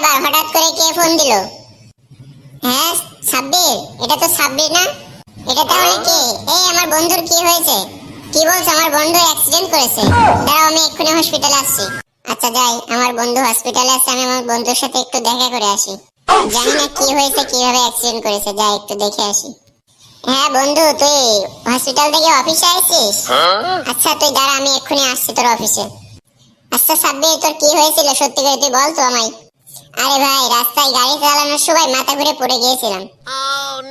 আবার হঠাৎ করে কে ফোন দিল? হ্যাঁ সাব্বির, এটা তো সাব্বির না? এটা তাহলে কে? এই আমার বন্ধুর কি হয়েছে? কি বলছো? আমার বন্ধু অ্যাক্সিডেন্ট করেছে। দাঁড়াও, আমি এক্ষুনি হসপিটালে আসছি। আচ্ছা যাই, আমার বন্ধু হসপিটালে আছে আমি আমার বন্ধুর সাথে একটু দেখা করে আসি। জানি না কি হয়েছে, কীভাবে অ্যাক্সিডেন্ট করেছে, যাই, একটু দেখে আসি। হ্যাঁ বন্ধু, তুই হসপিটাল থেকে অফিসে আসছিস আচ্ছা তুই দাঁড়া, আমি এক্ষুনি আসছি তোর অফিসে আচ্ছা সাব্বির, তোর কি হয়েছিল? সত্যি করে তুই বল তো আমায়। আরে ভাই, রাস্তায় গাড়ি চালানোর সময় মাথা ঘুরে পড়ে গিয়েছিলাম।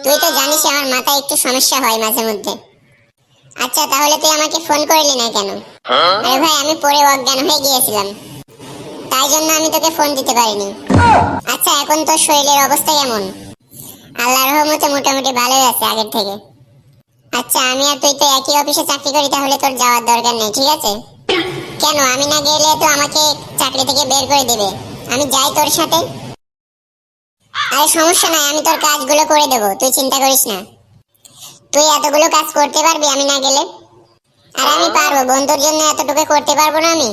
তুই তো জানিস আমার মাথায় একটু সমস্যা হয় মাঝে মধ্যে। আচ্ছা তাহলে তুই আমাকে ফোন করলি না কেন? আরে ভাই, আমি পড়ে অজ্ঞান হয়ে গিয়েছিলাম। তাই জন্য আমি তোকে ফোন দিতে পারিনি। আচ্ছা এখন তোর শরীরের অবস্থা কেমন? আল্লাহর রহমতে মোটামুটি ভালোই আছে আগের থেকে। আচ্ছা আমি আর তুই তো একই অফিসে চাকরি করি, তাহলে তোর যাওয়ার দরকার নেই, ঠিক আছে? কেন, আমি না গেলে তো আমাকে চাকরি থেকে বের করে দিবে। আমি যাই তোর সাথে। আরে সমস্যা নাই, আমি তোর কাজগুলো করে দেবো, তুই চিন্তা করিস না। তুই এতগুলো কাজ করতে পারবি আমি না গেলে? আর আমি পারব, বন্ধুর জন্য এতটুকু করতে পারব না আমি?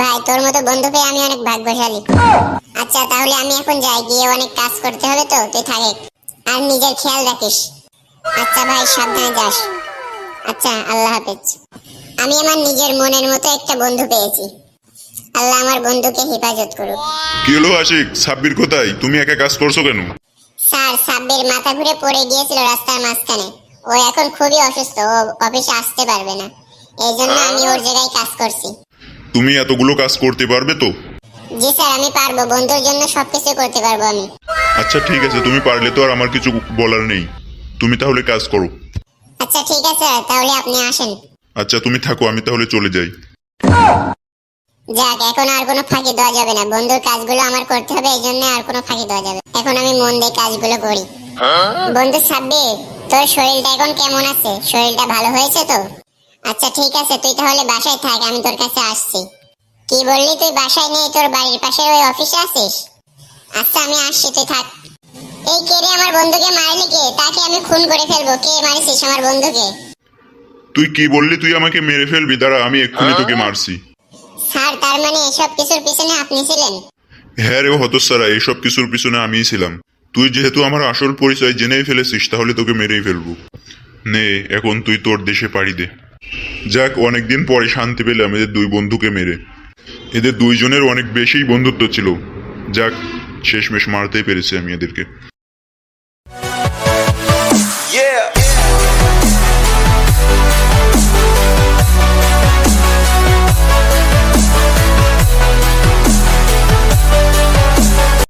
ভাই, তোর মতো বন্ধু পেয়ে আমি অনেক ভাগ্যশালী। আচ্ছা তাহলে আমি এখন যাই, গিয়ে অনেক কাজ করতে হবে তো, তুই থাকে আর নিজের খেয়াল রাখিস। আচ্ছা ভাই, সাবধানে যাস। আচ্ছা আল্লাহ হাফেজ। আমি আমার নিজের মনের মতো একটা বন্ধু পেয়েছি। আল্লাহ আমার বন্ধুকে হেফাজত করুক। কি হলো আশিক? সাব্বির কোথায়? তুমি একা কাজ করছ কেন? স্যার সাব্বির মাথা ঘুরে পড়ে গিয়েছিল রাস্তার মাঝখানে। ও এখন খুবই অসুস্থ ও অফিসে আসতে পারবে না। এই জন্য আমি ওর জায়গায় কাজ করছি। তুমি এতগুলো কাজ করতে পারবে তো? জি স্যার আমি পারব। বন্ধুর জন্য সবকিছু করতে পারব আমি। আচ্ছা ঠিক আছে। তুমি পারলে তো আর আমার কিছু বলার নেই। তুমি তাহলে কাজ করো। আচ্ছা ঠিক আছে। তাহলে আপনি আসেন। আচ্ছা তুমি থাকো আমি তাহলে চলে যাই। যাক এখন আর কোনো ফাঁকি দেওয়া যাবে না। বন্ধুর কাজগুলো আমার করতে হবে এই জন্য আর কোনো ফাঁকি দেওয়া যাবে। এখন আমি মন দিয়ে কাজগুলো করি। বন্ধু সাব্বির তোর শরীরটা এখন কেমন আছে? শরীরটা ভালো হয়েছে তো? আচ্ছা ঠিক আছে তুই তাহলে বাসায় থাক আমি তোর কাছে আসছি। কি বললি তুই বাসায় নেই তোর বাড়ির পাশের ওই অফিসে আছিস? আচ্ছা আমি আসছি তুই থাক। এই কে রে আমার বন্ধুকে মারলি কে? তাকে আমি খুন করে ফেলব। কে মারিছিস আমার বন্ধুকে? তুই কি বললি তুই আমাকে মেরে ফেলবি? দাঁড়া আমি এক্ষুনি তোকে মারছি। স্যার তার মানে এসব কিছুর পিছনে আপনি ছিলেন? হ্যাঁ রে হতসারা এইসব কিছুর পিছনে আমিই ছিলাম। তুই যেহেতু আমার আসল পরিচয় জেনেই ফেলেছিস, তাহলে তোকে মেরেই ফেলব। নে, এখন তুই তোর দেশে পাড়ি দে। যাক, অনেকদিন পরে শান্তি পেলাম, এদের দুই বন্ধুকে মেরে। এদের দুইজনের অনেক বেশি বন্ধুত্ব ছিল। যাক, শেষমেশ মারতেই পেরেছি আমি এদেরকে।